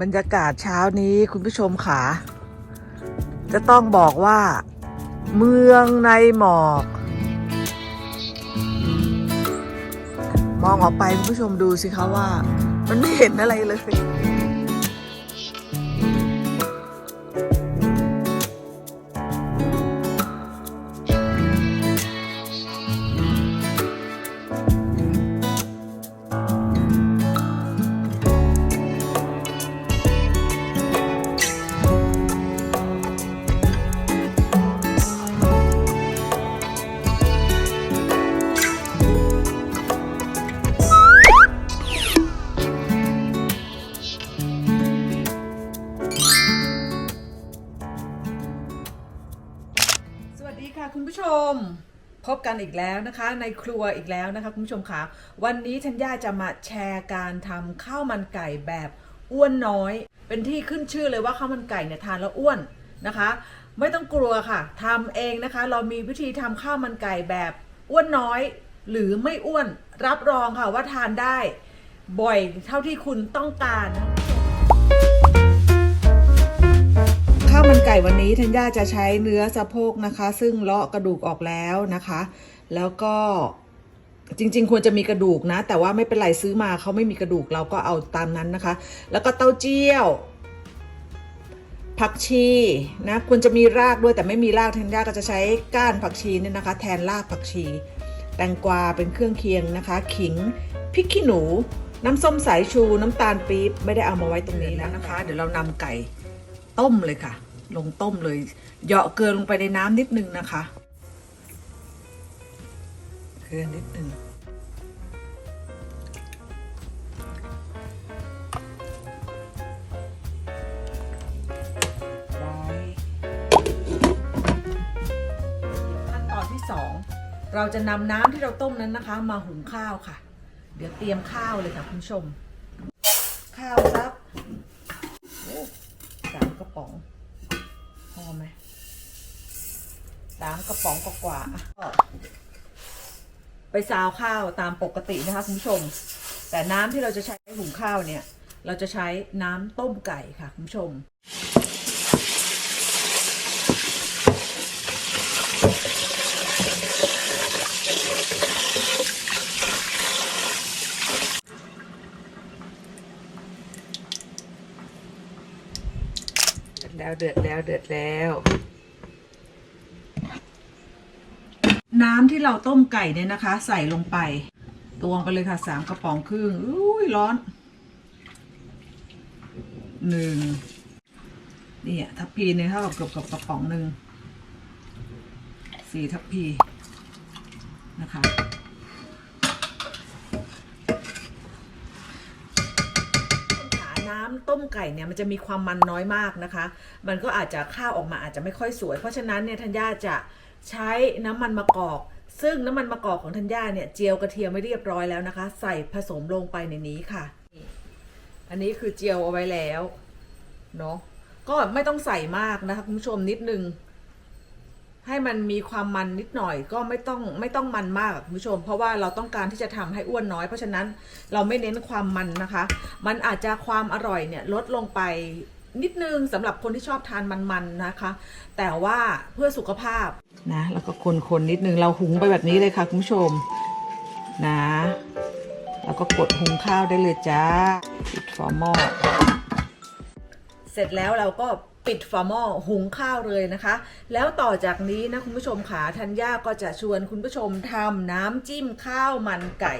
บรรยากาศเช้านี้คุณผู้ชมค่ะ จะต้องบอกว่า เมืองในหมอก มองออกไปคุณผู้ชมดูสิคะว่า มันไม่เห็นอะไรเลย ชมพบกันอีกแล้วนะคะในครัวอีกแล้วนะคะคุณผู้ชมคะวันนี้ธัญญาจะมาแชร์การทำข้าวมันไก่แบบอ้วนน้อย เป็นที่ขึ้นชื่อเลยว่าข้าวมันไก่เนี่ยทานแล้วอ้วนนะคะ ไม่ต้องกลัวค่ะทำเองนะคะ เรามีวิธีทำข้าวมันไก่แบบอ้วนน้อย หรือไม่อ้วนรับรองค่ะว่าทานได้ บ่อยเท่าที่คุณต้องการ มันไก่วันนี้ธัญญาจะใช้เนื้อสะโพกนะคะ ซึ่งเลาะกระดูกออกแล้วนะคะ แล้วก็จริง ๆ ควรจะมีกระดูกนะ แต่ว่าไม่เป็นไรซื้อมาเขาไม่มีกระดูกเราก็เอาตามนั้นนะคะ แล้วก็เต้าเจี้ยวผักชีนะควรจะมีรากด้วยแต่ไม่มีรากธัญญาก็จะใช้ก้านผักชีเนี่ยนะคะ แทนรากผักชี แตงกวาเป็นเครื่องเคียงนะคะ ขิงพริกขี้หนู น้ำส้มสายชูน้ำตาลปี๊บไม่ได้เอามาไว้ตรงนี้แล้วนะคะ เดี๋ยวเรานำไก่ต้มเลยค่ะ ลงต้มเลยเหยาะเกลือลงไปในน้ำนิดนึงนะคะ เกลือนิดนึงไว้ขั้นตอนที่สองเราจะนำน้ำที่เราต้มนั้นนะคะ มาหุงข้าวค่ะ เดี๋ยวเตรียมข้าวเลยค่ะคุณผู้ชม ข้าวสักโอ้สามกระป๋อง อไหมสามกระป๋องกว่าไปซาวข้าวตามปกตินะคะคุณผู้ชม แต่น้ำที่เราจะใช้หุงข้าวเนี่ย เราจะใช้น้ำต้มไก่ค่ะคุณผู้ชม เดือดแล้วเดือดแล้ว น้ำที่เราต้มไก่เนี่ยนะคะ ใส่ลงไป ตวงไปเลยค่ะสามกระป๋องครึ่งอุ้ยร้อนหนึ่งนี่อะทัพพีเนี่ยเท่ากับเกือบกับกระป๋องหนึ่งสี่ทัพพีนะคะ ขาน้ำ ต้มไก่เนี่ยมันจะมีความมันน้อยมากนะคะ มันก็อาจจะข้าวออกมาอาจจะไม่ค่อยสวย เพราะฉะนั้นเนี่ยธัญญาจะใช้น้ำมันมะกอก ซึ่งน้ำมันมะกอกของธัญญาเนี่ยเจียวกระเทียมไม่เรียบร้อยแล้วนะคะ ใส่ผสมลงไปในนี้ค่ะ อันนี้คือเจียวเอาไว้แล้วเนาะก็ไม่ต้องใส่มากนะคะคุณผู้ชมนิดนึง ให้มันมีความมันนิดหน่อยก็ไม่ต้องไม่ต้องมันมากอะคุณผู้ชม เพราะว่าเราต้องการที่จะทำให้อ้วนน้อย เพราะฉะนั้นเราไม่เน้นความมันนะคะ มันอาจจะความอร่อยเนี่ยลดลงไปนิดนึงสำหรับคนที่ชอบทานมันๆนะคะ แต่ว่าเพื่อสุขภาพนะแล้วก็คนๆนิดนึงเราหุงไปแบบนี้เลยค่ะคุณผู้ชมนะ แล้วก็กดหุงข้าวได้เลยจ้าปิดฝาหม้อเสร็จแล้วเราก็ ปิดฝาหม้อหุงข้าวเลยนะคะ แล้วต่อจากนี้นะคุณผู้ชมขาธัญญาก็จะชวนคุณผู้ชมทำน้ำจิ้มข้าวมันไก่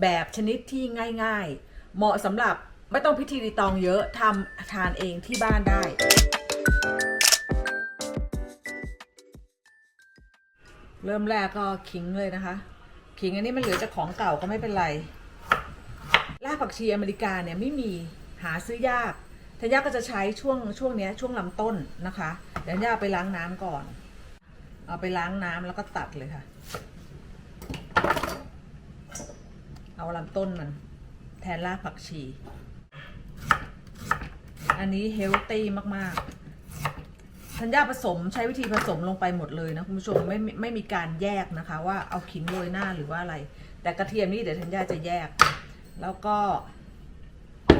แบบชนิดที่ง่าย ๆ เหมาะสำหรับไม่ต้องพิธีรีตองเยอะทำทานเองที่บ้านได้เริ่มแรกก็ขิงเลยนะคะ ขิงอันนี้มันเหลือจากของเก่าก็ไม่เป็นไร รากผักชีอเมริกาเนี่ยไม่มีหาซื้อยาก ทายาก็จะใช้ช่วงช่วงนี้ช่วงลำต้นนะคะเดี๋ยวทายาไปล้างน้ำก่อน เอาไปล้างน้ำแล้วก็ตัดเลยค่ะ เอาลำต้นมันแทนรากผักชี อันนี้เฮลตี้มากๆ ธัญญาผสมใช้วิธีผสมลงไปหมดเลยนะคุณผู้ชมไม่ไม่ไม่มีการแยกนะคะ ว่าเอาขิงโรยหน้าหรือว่าอะไร แต่กระเทียมนี่เดี๋ยวธัญญาจะแยก แล้วก็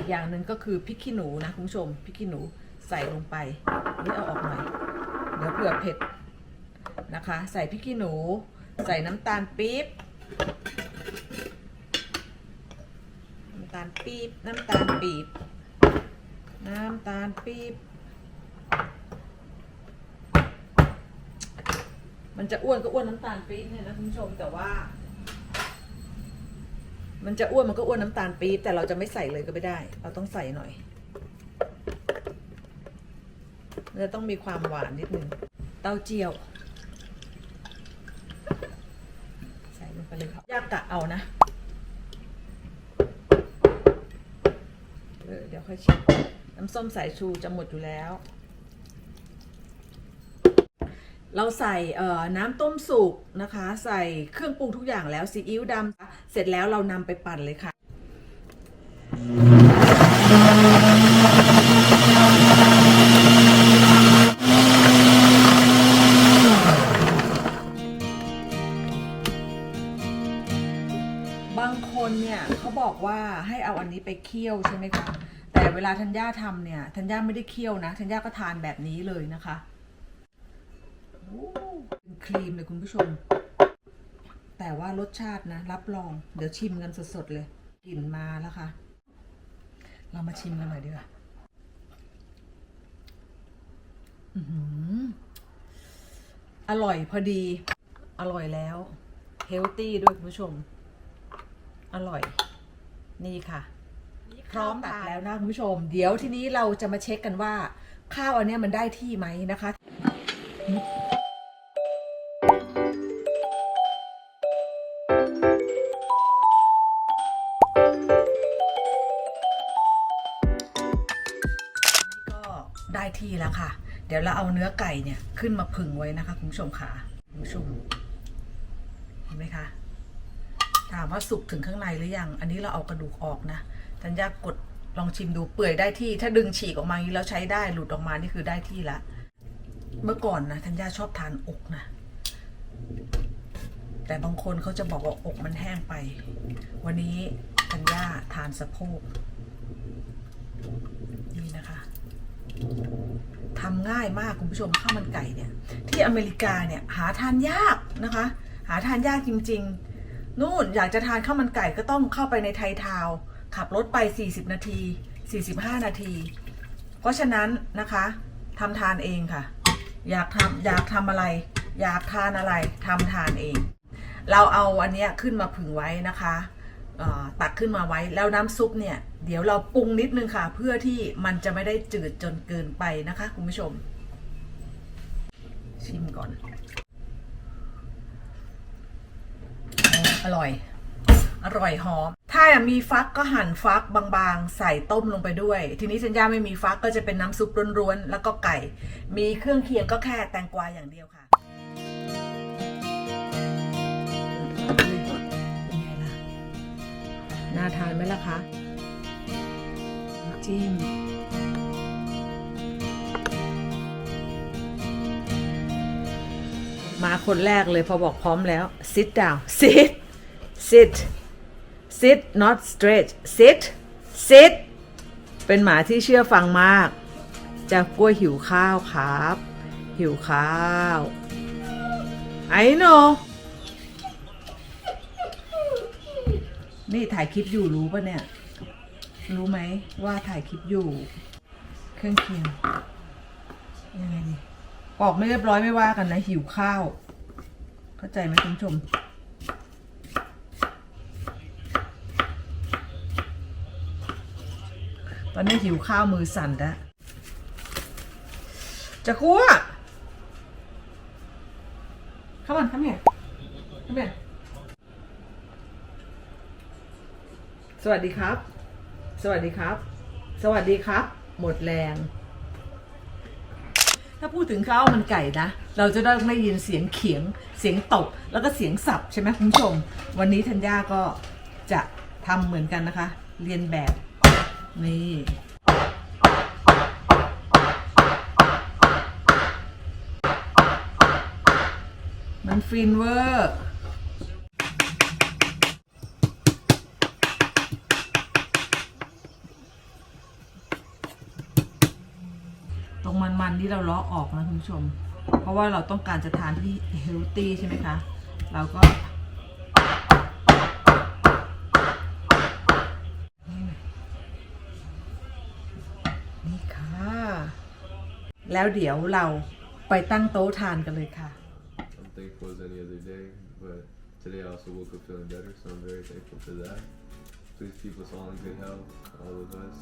อย่างหนึ่งก็คือพริกขี้หนูนะคุณผู้ชมพริกขี้หนูใส่ลงไปนี่เอาออกหน่อยเดี๋ยวเผื่อเผ็ดนะคะ ใส่พริกขี้หนู ใส่น้ำตาลปี๊บน้ำตาลปี๊บน้ำตาลปี๊บน้ำตาลปี๊บมันจะอ้วนก็อ้วนน้ำตาลปี๊บเนี่ยนะคุณผู้ชมแต่ว่า มันจะอ้วนมันก็อ้วนน้ำตาลปี๊บแต่เราจะไม่ใส่เลยก็ไม่ได้ เราต้องใส่หน่อยมันจะต้องมีความหวานนิดนึงเต้าเจี้ยว ใส่ลงไปเลยครับยากกะเอานะเดี๋ยวค่อยชิมน้ำส้มสายชูจะหมดอยู่แล้ว เราใส่น้ำต้มสุกนะคะ ใส่เครื่องปรุงทุกอย่างแล้วซีอิ๊วดำ เสร็จแล้วเรานำไปปั่นเลยค่ะ บางคนเนี่ยเขาบอกว่าให้เอาอันนี้ไปเคี่ยวใช่ไหมคะ แต่เวลาธัญญาทำเนี่ยธัญญาไม่ได้เคี่ยวนะธัญญาก็ทานแบบนี้เลยนะคะเป็นครีมเลยคุณผู้ชม แต่ว่ารสชาตินะ รับรอง เดี๋ยวชิมกันสดๆเลยกลิ่นมาแล้วค่ะ เรามาชิมกันหน่อยดีกว่าอื้อหืออร่อยพอดี อร่อยแล้ว เฮลตี้ด้วยคุณผู้ชม อร่อย นี่ค่ะ พร้อมตักแล้วนะคุณผู้ชม เดี๋ยวทีนี้เราจะมาเช็คกันว่า ข้าวอันเนี้ยมันได้ที่ไหมนะคะ เดี๋ยวเราเอาเนื้อไก่เนี่ยขึ้นมาผึ่งไว้นะคะคุณผู้ชมค่ะคุณผู้ชมเห็นไหมคะถามว่าสุกถึงข้างในหรือยัง อันนี้เราเอากระดูกออกนะธัญญากดลองชิมดูเปื่อยได้ที่ ถ้าดึงฉีกออกมาอย่างนี้แล้วใช้ได้หลุดออกมานี่คือได้ที่ละ เมื่อก่อนนะธัญญาชอบทานอกนะ แต่บางคนเขาจะบอกว่าอกมันแห้งไป วันนี้ธัญญาทานสะโพก นี่นะคะทำ ง่ายมากคุณผู้ชมข้าวมันไก่เนี่ยที่อเมริกาเนี่ยหาทานยากนะคะ หาทานยากจริง ๆ นู่นอยากจะทานข้าวมันไก่ก็ต้องเข้าไปในไทยทาวขับรถไป 40 นาที 45 นาที เพราะฉะนั้นนะคะทำทานเองค่ะ อยากทำอยากทำอะไร อยากทานอะไรทำทานเอง เราเอาอันเนี้ยขึ้นมาผึ่งไว้นะคะ ตักขึ้นมาไว้ แล้วน้ำซุปเนี่ย เดี๋ยวเราปรุงนิดนึงค่ะ เพื่อที่มันจะไม่ได้จืดจนเกินไปนะคะ คุณผู้ชม ชิมก่อน อร่อย อร่อยหอม ถ้ามีฟักก็หั่นฟักบางๆ ใส่ต้มลงไปด้วย ทีนี้สัญญาไม่มีฟักก็จะเป็นน้ำซุปร้วนๆ แล้วก็ไก่ มีเครื่องเคียงก็แค่แตงกวาอย่างเดียวค่ะเป็นไงล่ะ น่าทานไหมล่ะคะจิ้มมาคนแรกเลยพอบอกพร้อมแล้ว sit down sit sit sit not stretch sit sit เป็นหมาที่เชื่อฟังมาก จะกล้วยหิวข้าวครับ หิวข้าว I know นี่ถ่ายคลิปอยู่รู้ปะเนี่ย รู้ไหมว่าถ่ายคลิปอยู่ เครื่องเคียงยังไงดีปอกไม่เรียบร้อยไม่ว่ากันนะ หิวข้าว เข้าใจไหมคุณผู้ชมตอนนี้หิวข้าวมือสั่นแล้วจะคั่วเข้ามาเข้ามาเข้ามาส วัสดีครับ สวัสดีครับ สวัสดีครับ หมดแรง ถ้าพูดถึงข้าวมันไก่นะ เราจะได้ได้ยินเสียงเขียง เสียงตบ แล้วก็เสียงสับใช่ไหมคุณผู้ชม วันนี้ธัญญาก็จะทำเหมือนกันนะคะ เรียนแบบ นี่มันฟินเวอร์ มันที่เราเลาะออกนะคุณผู้ชม เพราะว่าเราต้องการจะทานที่เฮลตี้ใช่ไหมคะ เราก็นี่ค่ะ แล้วเดี๋ยวเราไปตั้งโต๊ะทานกันเลยค่ะ I'm thankful as any other day, but today I also woke up feeling better, so I'm very thankful for that. Please keep us all in good health, all of us.